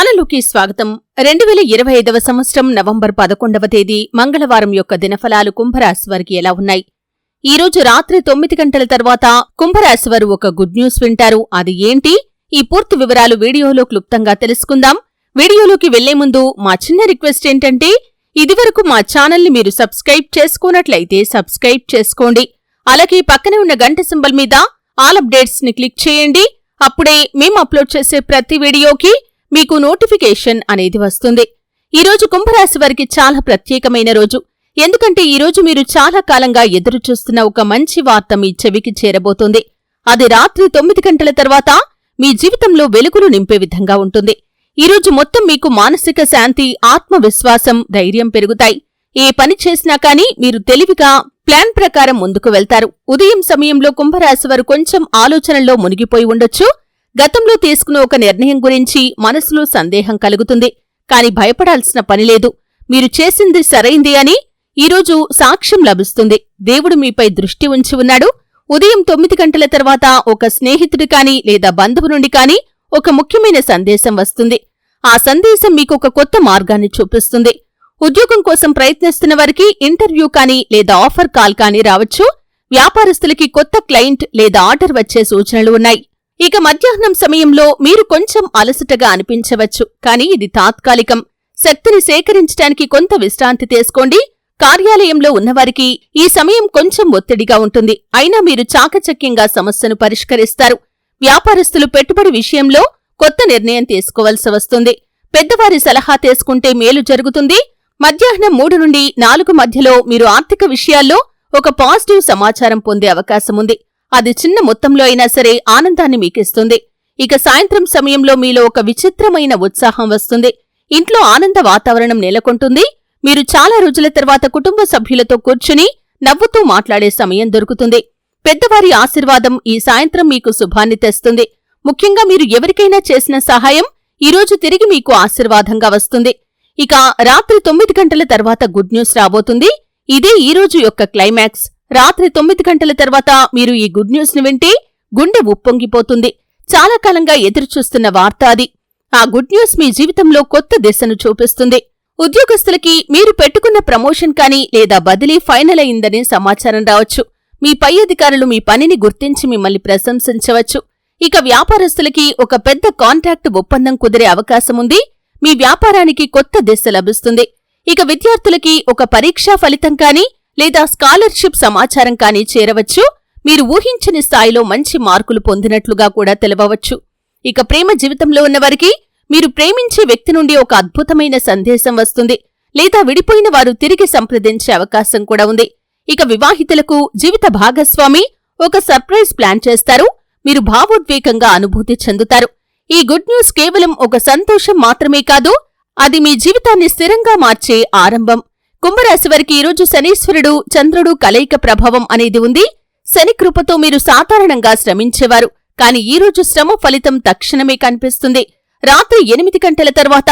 ఛానలుకి స్వాగతం. రెండు వేల ఇరవై ఐదవ సంవత్సరం నవంబర్ పదకొండవ తేదీ మంగళవారం యొక్క దినఫలాలు కుంభరాశి వారికి ఎలా ఉన్నాయి? ఈ రోజు రాత్రి తొమ్మిది గంటల తర్వాత కుంభరాశి వారు ఒక గుడ్ న్యూస్ వింటారు. అది ఏంటి? ఈ పూర్తి వివరాలు వీడియోలో క్లుప్తంగా తెలుసుకుందాం. వీడియోలోకి వెళ్ళే ముందు మా చిన్న రిక్వెస్ట్ ఏంటంటే ఇదివరకు మా ఛానల్ని మీరు సబ్స్క్రైబ్ చేసుకున్నట్లయితే సబ్స్క్రైబ్ చేసుకోండి. అలాగే పక్కనే ఉన్న గంట సింబల్ మీద ఆల్ అప్డేట్స్ని క్లిక్ చేయండి. అప్పుడే మేము అప్లోడ్ చేసే ప్రతి వీడియోకి మీకు నోటిఫికేషన్ అనేది వస్తుంది. ఈ రోజు కుంభరాశి వారికి చాలా ప్రత్యేకమైన రోజు. ఎందుకంటే ఈ రోజు మీరు చాలా కాలంగా ఎదురుచూస్తున్న ఒక మంచి వార్త మీ చెవికి చేరబోతుంది. అది రాత్రి తొమ్మిది గంటల తర్వాత మీ జీవితంలో వెలుగులు నింపే విధంగా ఉంటుంది. ఈరోజు మొత్తం మీకు మానసిక శాంతి ఆత్మవిశ్వాసం ధైర్యం పెరుగుతాయి. ఏ పని చేసినా కానీ మీరు తెలివిగా ప్లాన్ ప్రకారం ముందుకు వెళ్తారు. ఉదయం సమయంలో కుంభరాశి వారు కొంచెం ఆలోచనల్లో మునిగిపోయి ఉండొచ్చు. గతంలో తీసుకున్న ఒక నిర్ణయం గురించి మనసులో సందేహం కలుగుతుంది. కాని భయపడాల్సిన పనిలేదు మీరు చేసింది సరైంది అని ఈరోజు సాక్ష్యం లభిస్తుంది. దేవుడు మీపై దృష్టి ఉంచి ఉన్నాడు. ఉదయం తొమ్మిది గంటల తర్వాత ఒక స్నేహితుడి కాని లేదా బంధువు నుండి కాని ఒక ముఖ్యమైన సందేశం వస్తుంది. ఆ సందేశం మీకు ఒక కొత్త మార్గాన్ని చూపిస్తుంది. ఉద్యోగం కోసం ప్రయత్నిస్తున్న వారికి ఇంటర్వ్యూ కాని లేదా ఆఫర్ కాల్ కాని రావచ్చు. వ్యాపారస్తులకి కొత్త క్లయింట్ లేదా ఆర్డర్ వచ్చే సూచనలు ఉన్నాయి. ఇక మధ్యాహ్నం సమయంలో మీరు కొంచెం అలసటగా అనిపించవచ్చు. కానీ ఇది తాత్కాలికం. శక్తిని సేకరించడానికి కొంత విశ్రాంతి తీసుకోండి. కార్యాలయంలో ఉన్నవారికి ఈ సమయం కొంచెం ఒత్తిడిగా ఉంటుంది. అయినా మీరు చాకచక్యంగా సమస్యను పరిష్కరిస్తారు. వ్యాపారస్తులు పెట్టుబడి విషయంలో కొత్త నిర్ణయం తీసుకోవలసి వస్తుంది. పెద్దవారి సలహా తీసుకుంటే మేలు జరుగుతుంది. మధ్యాహ్నం మూడు నుండి నాలుగు మధ్యలో మీరు ఆర్థిక విషయాల్లో ఒక పాజిటివ్ సమాచారం పొందే అవకాశముంది అది చిన్న మొత్తంలో అయినా సరే ఆనందాన్ని మీకిస్తుంది. ఇక సాయంత్రం సమయంలో మీలో ఒక విచిత్రమైన ఉత్సాహం వస్తుంది. ఇంట్లో ఆనంద వాతావరణం నెలకొంటుంది. మీరు చాలా రోజుల తర్వాత కుటుంబ సభ్యులతో కూర్చుని నవ్వుతూ మాట్లాడే సమయం దొరుకుతుంది. పెద్దవారి ఆశీర్వాదం ఈ సాయంత్రం మీకు శుభాన్ని తెస్తుంది. ముఖ్యంగా మీరు ఎవరికైనా చేసిన సహాయం ఈరోజు తిరిగి మీకు ఆశీర్వాదంగా వస్తుంది. ఇక రాత్రి తొమ్మిది గంటల తర్వాత గుడ్ న్యూస్ రాబోతుంది. ఇదే ఈ రోజు యొక్క క్లైమాక్స్. రాత్రి తొమ్మిది గంటల తర్వాత మీరు ఈ గుడ్ న్యూస్ని వింటే గుండె ఉప్పొంగిపోతుంది. చాలా కాలంగా ఎదురుచూస్తున్న వార్త అది. ఆ గుడ్ న్యూస్ మీ జీవితంలో కొత్త దిశను చూపిస్తుంది. ఉద్యోగస్తులకి మీరు పెట్టుకున్న ప్రమోషన్ కానీ లేదా బదిలీ ఫైనల్ అయిందని సమాచారం రావచ్చు. మీ పై అధికారులు మీ పనిని గుర్తించి మిమ్మల్ని ప్రశంసించవచ్చు. ఇక వ్యాపారస్తులకి ఒక పెద్ద కాంట్రాక్ట్ ఒప్పందం కుదిరే అవకాశముంది మీ వ్యాపారానికి కొత్త దిశ లభిస్తుంది. ఇక విద్యార్థులకి ఒక పరీక్షా ఫలితం కానీ లేదా స్కాలర్షిప్ సమాచారం కానీ చేరవచ్చు. మీరు ఊహించని స్థాయిలో మంచి మార్కులు పొందినట్లుగా కూడా తెలవవచ్చు. ఇక ప్రేమ జీవితంలో ఉన్నవారికి మీరు ప్రేమించే వ్యక్తి నుండి ఒక అద్భుతమైన సందేశం వస్తుంది. లేదా విడిపోయిన వారు తిరిగి సంప్రదించే అవకాశం కూడా ఉంది. ఇక వివాహితులకు జీవిత భాగస్వామి ఒక సర్ప్రైజ్ ప్లాన్ చేస్తారు. మీరు భావోద్వేగంగా అనుభూతి చెందుతారు. ఈ గుడ్ న్యూస్ కేవలం ఒక సంతోషం మాత్రమే కాదు అది మీ జీవితాన్ని స్థిరంగా మార్చే ఆరంభం. కుంభరాశి వారికి ఈరోజు శనీశ్వరుడు చంద్రుడు కలయిక ప్రభావం అనేది ఉంది. శని కృపతో మీరు సాధారణంగా శ్రమించేవారు. కాని ఈరోజు శ్రమ ఫలితం తక్షణమే కనిపిస్తుంది. రాత్రి ఎనిమిది గంటల తర్వాత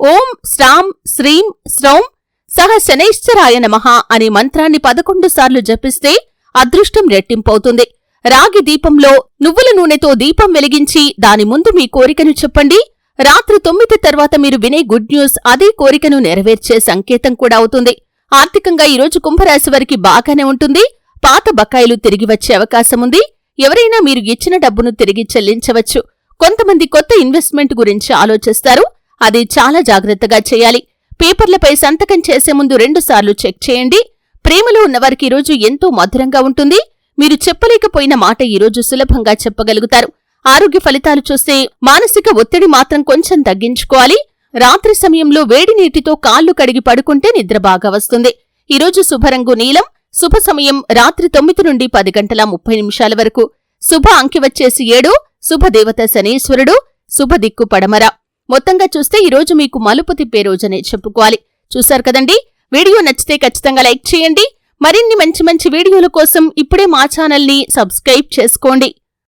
ఓం శ్రాం శ్రీం శ్రౌం సహ శనైశ్చరాయ నమః అనే మంత్రాన్ని పదకొండు సార్లు జపిస్తే అదృష్టం రెట్టింపవుతుంది. రాగి దీపంలో నువ్వుల నూనెతో దీపం వెలిగించి దాని ముందు మీ కోరికను చెప్పండి. రాత్రి తొమ్మిది తర్వాత మీరు వినే గుడ్ న్యూస్ అదే కోరికను నెరవేర్చే సంకేతం కూడా అవుతుంది. ఆర్థికంగా ఈరోజు కుంభరాశి వారికి బాగానే ఉంటుంది. పాత బకాయిలు తిరిగి వచ్చే అవకాశముంది ఎవరైనా మీరు ఇచ్చిన డబ్బును తిరిగి చెల్లించవచ్చు. కొంతమంది కొత్త ఇన్వెస్ట్మెంట్ గురించి ఆలోచిస్తారు. అది చాలా జాగ్రత్తగా చేయాలి. పేపర్లపై సంతకం చేసే ముందు రెండుసార్లు చెక్ చేయండి. ప్రేమలో ఉన్నవారికి ఈరోజు ఎంతో మధురంగా ఉంటుంది. మీరు చెప్పలేకపోయిన మాట ఈరోజు సులభంగా చెప్పగలుగుతారు. ఆరోగ్య ఫలితాలు చూస్తే మానసిక ఒత్తిడి మాత్రం కొంచెం తగ్గించుకోవాలి. రాత్రి సమయంలో వేడి నీటితో కాళ్ళు కడిగి పడుకుంటే నిద్ర బాగా వస్తుంది. ఈరోజు శుభరంగు నీలం శుభ సమయం రాత్రి తొమ్మిది నుండి పది గంటల ముప్పై నిమిషాల వరకు. శుభ అంకి వచ్చేసి ఏడు శుభదేవత శనీశ్వరుడు శుభ దిక్కు పడమర. మొత్తంగా చూస్తే ఈరోజు మీకు మలుపు తిప్పే రోజనే చెప్పుకోవాలి. చూశారు కదండి? వీడియో నచ్చితే ఖచ్చితంగా లైక్ చేయండి. మరిన్ని మంచి మంచి వీడియోల కోసం ఇప్పుడే మా ఛానల్ని సబ్స్క్రైబ్ చేసుకోండి.